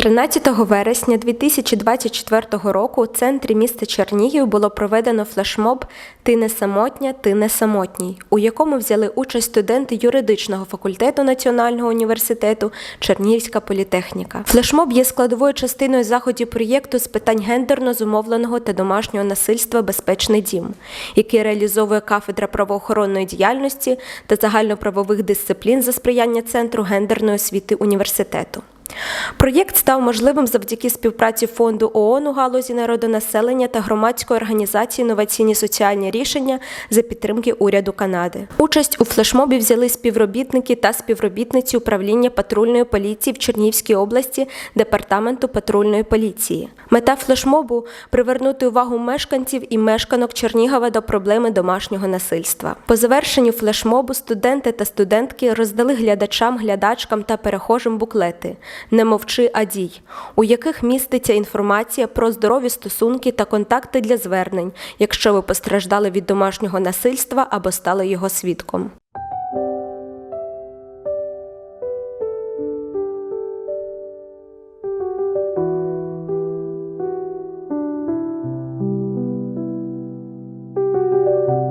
13 вересня 2024 року у центрі міста Чернігів було проведено флешмоб Ти не самотня, ти не самотній, у якому взяли участь студенти юридичного факультету Національного університету Чернігівська політехніка. Флешмоб є складовою частиною заходів проєкту з питань гендерно зумовленого та домашнього насильства Безпечний дім, який реалізовує кафедра правоохоронної діяльності та загальноправових дисциплін за сприяння центру гендерної освіти університету. Проєкт став можливим завдяки співпраці фонду ООН у галузі народонаселення та громадської організації інноваційні соціальні рішення за підтримки уряду Канади. Участь у флешмобі взяли співробітники та співробітниці управління патрульної поліції в Чернігівській області департаменту патрульної поліції. Мета флешмобу привернути увагу мешканців і мешканок Чернігова до проблеми домашнього насильства. По завершенню флешмобу студенти та студентки роздали глядачам, глядачкам та перехожим буклети Не мовчи, а дій, у яких міститься інформація про здорові стосунки та контакти для звернень, якщо ви постраждали від домашнього насильства або стали його свідком.